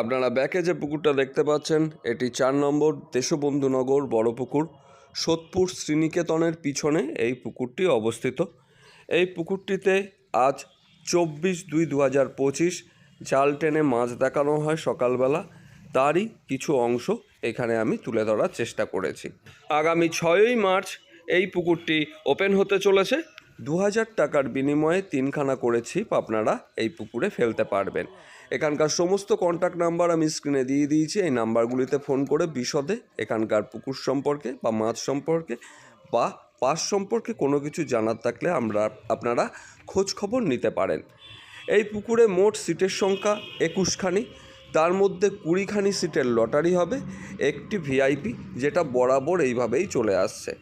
আপনারা ব্যাকে যে পুকুরটা দেখতে পাচ্ছেন, এটি চার নম্বর দেশবন্ধুনগর বড় পুকুর। সোদপুর শ্রীনিকেতনের পিছনে এই পুকুরটি অবস্থিত। এই পুকুরটিতে আজ চব্বিশ দুই দু হাজার পঁচিশ জাল টেনে মাছ দেখানো হয় সকালবেলা। তারই কিছু অংশ এখানে আমি তুলে ধরার চেষ্টা করেছি। আগামী ছয়ই মার্চ এই পুকুরটি ওপেন হতে চলেছে। দু হাজার টাকার বিনিময়ে তিনখানা করে ছিপ আপনারা এই পুকুরে ফেলতে পারবেন। এখানকার সমস্ত কন্ট্যাক্ট নাম্বার আমি স্ক্রিনে দিয়ে দিয়েছি। এই নাম্বারগুলিতে ফোন করে বিশদে এখানকার পুকুর সম্পর্কে বা মাছ সম্পর্কে বা পাস সম্পর্কে কোনো কিছু জানার থাকলে আমরা আপনারা খোঁজ খবর নিতে পারেন। এই পুকুরে মোট সিটের সংখ্যা একুশখানি। তার মধ্যে কুড়িখানি সিটের লটারি হবে। একটি ভিআইপি যেটা বরাবর এইভাবেই চলে আসছে।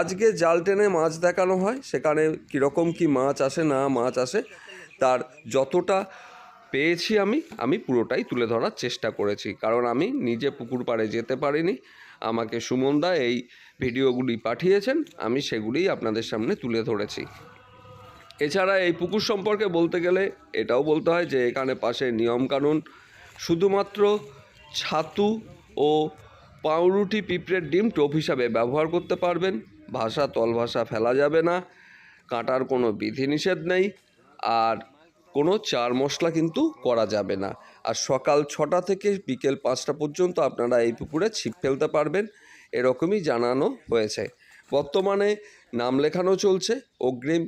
আজকে জাল টেনে মাছ দেখানো হয়। সেখানে কীরকম কি মাছ আসে না মাছ আসে, তার যতটা পেয়েছি আমি আমি পুরোটাই তুলে ধরার চেষ্টা করেছি। কারণ আমি নিজে পুকুর পাড়ে যেতে পারিনি। আমাকে সুমনদা এই ভিডিওগুলি পাঠিয়েছেন, আমি সেগুলিই আপনাদের সামনে তুলে ধরেছি। এছাড়া এই পুকুর সম্পর্কে বলতে গেলে এটাও বলতে হয় যে, এখানে পাশে নিয়মকানুন। শুধুমাত্র ছাতু ও পাউরুটি পিঁপড়ের ডিম টোপ হিসাবে ব্যবহার করতে পারবেন। ভাষা তল ভাষা ফেলা যাবে না। কাটার কোনো বিধিনিষেধ নেই। আর কোনো চার মশলা কিন্তু করা যাবে না। আর সকাল ছটা থেকে বিকেল পাঁচটা পর্যন্ত আপনারা এই পুকুরে ছিপ ফেলতে পারবেন, এরকমই জানানো হয়েছে। বর্তমানে নাম লেখানো চলছে, অগ্রিম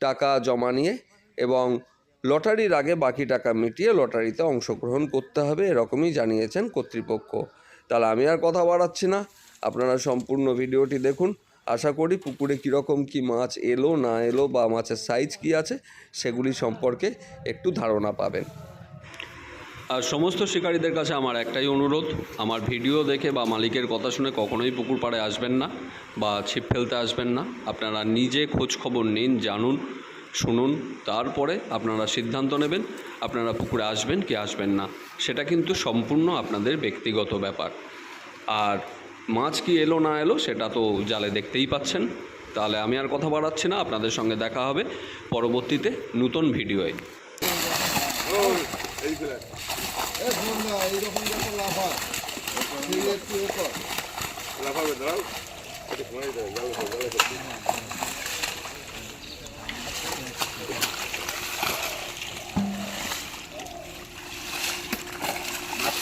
টাকা জমা নিয়ে এবং লটারির আগে বাকি টাকা মিটিয়ে লটারিতে অংশগ্রহণ করতে হবে, এরকমই জানিয়েছেন কর্তৃপক্ষ। তাহলে আমি আর কথা বাড়াচ্ছি না। আপনারা সম্পূর্ণ ভিডিওটি দেখুন আশা করি পুকুরে কীরকম কি মাছ এলো, না এলো বা মাছের সাইজ কি আছে, সেগুলি সম্পর্কে একটু ধারণা পাবেন। আর সমস্ত শিকারীদের কাছে আমার একটাই অনুরোধ, আমার ভিডিও দেখে বা মালিকের কথা শুনে কখনোই পুকুর পাড়ে আসবেন না বা ছিপ ফেলতে আসবেন না। আপনারা নিজে খোঁজ খবর নিন, জানুন, শুনুন, তারপরে আপনারা সিদ্ধান্ত নেবেন আপনারা পুকুরে আসবেন কি আসবেন না। সেটা কিন্তু সম্পূর্ণ আপনাদের ব্যক্তিগত ব্যাপার। আর মাছ কি এলো না এলো সেটা তো জালে দেখতেই পাচ্ছেন। তাহলে আমি আর কথা বাড়াচ্ছি না, আপনাদের সঙ্গে দেখা হবে পরবর্তীতে নতুন ভিডিওয়ে।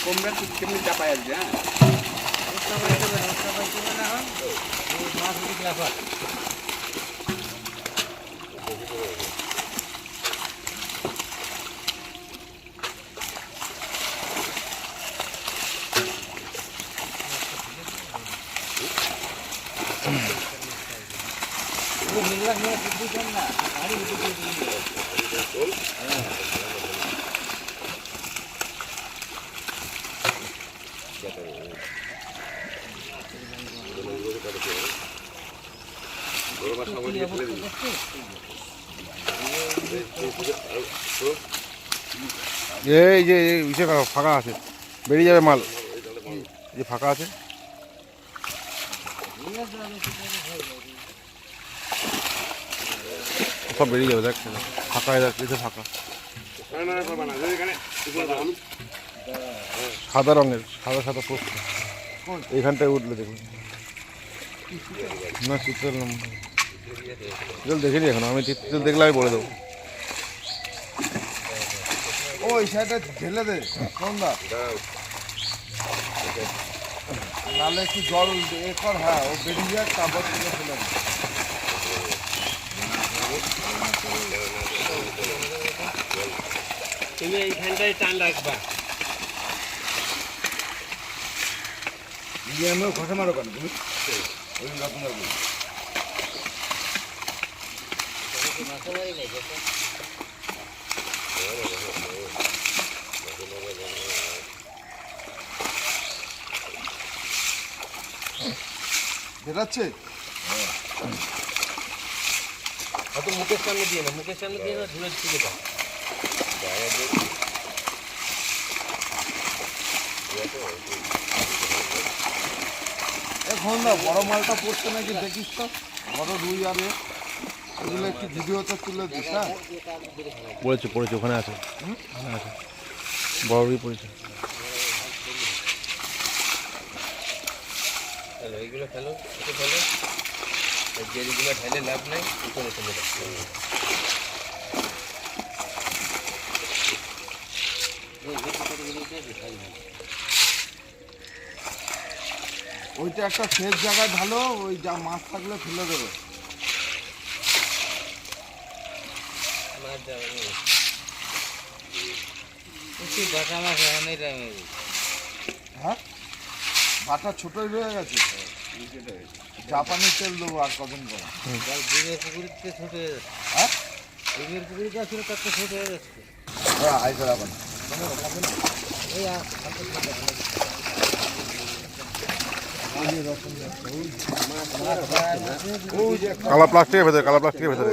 কমবে কেমনি চাপাই আসবে হ্যাঁ? Gracias. এই যে এই ইসে ফা- ফাঁকা আছে বেরিয়ে যাবে মাল এই যে ফাঁকা আছে সব বেরিয়ে যাবে দেখ ফাঁকা হয়ে যাচ্ছে এটা ফাঁকা সাদা রঙের সাদা সাদা পোস্ট এইখানটায় উঠলে দেখুন না চিত্রের নাম চিত্র দেখিনি এখন আমি চিত্র দেখলে আমি বলে দেবো। ওই সাইডে ঢেলে দে সন্ধ্যা নাহলে একটু জল এ কর হ্যাঁ ও বেরিয়ে যাক তারপর তুলে ফেলে তুমি এইখানটায় টান রাখবা। দিয়ে আমিও খসে মারো কেন তুমি ওই রকম রাখব। বেরাচ্ছে? অত মুখের সামনে দিয়ে না মুখের সামনে দিয়ে না দূরের দিকে দাও এখন না বড় মালটা পড়ছে নাকি দেখিস তো। বড় রুই আর। এগুলো একটু ভিডিওতে তুলে দিস হ্যাঁ? পড়েছে পড়েছে ওখানে আছে। ওখানে আছে। বড়ই পড়েছে। এইগুলো ফেলো এটা ফেলো। জেরিগুলো ঢেলে লাভ নেই উপরে চলে ওইটা একটা শেষ জায়গায় ভালো ওই যা মাছ থাকলে ফেলে দেবে। বাটা মাছ এখন টাইমে হ্যাঁ? বাটা ছোটই রয়ে গেছে জাপানি তেল দেবো আর কদিন পরে। ডিমের পুকুরিতে ছোট হয়ে যাচ্ছে। হ্যাঁ? ডিমের পুকুরিতে আসলে তার তো ছোট হয়ে যাচ্ছে। আই করা পানি এই কালা প্লাস্টিকের ভেতরে কালা প্লাস্টিকের ভেতরে।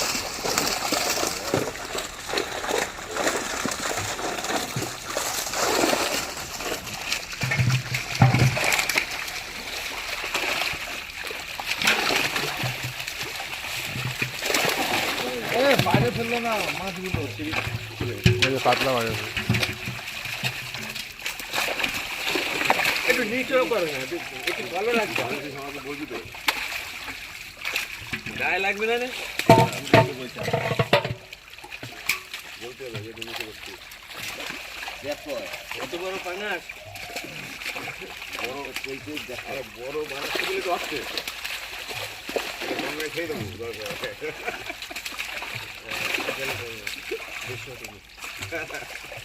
মাছগুলো যে কাতলা মাছ একটু নিচেও করো না একটু ভালো লাগবে গায়ে লাগবে না রে দেখো কত বড় পাঙাশ বড় বড় মাছগুলো তো আসছে খেয়ে দেবো Thank you.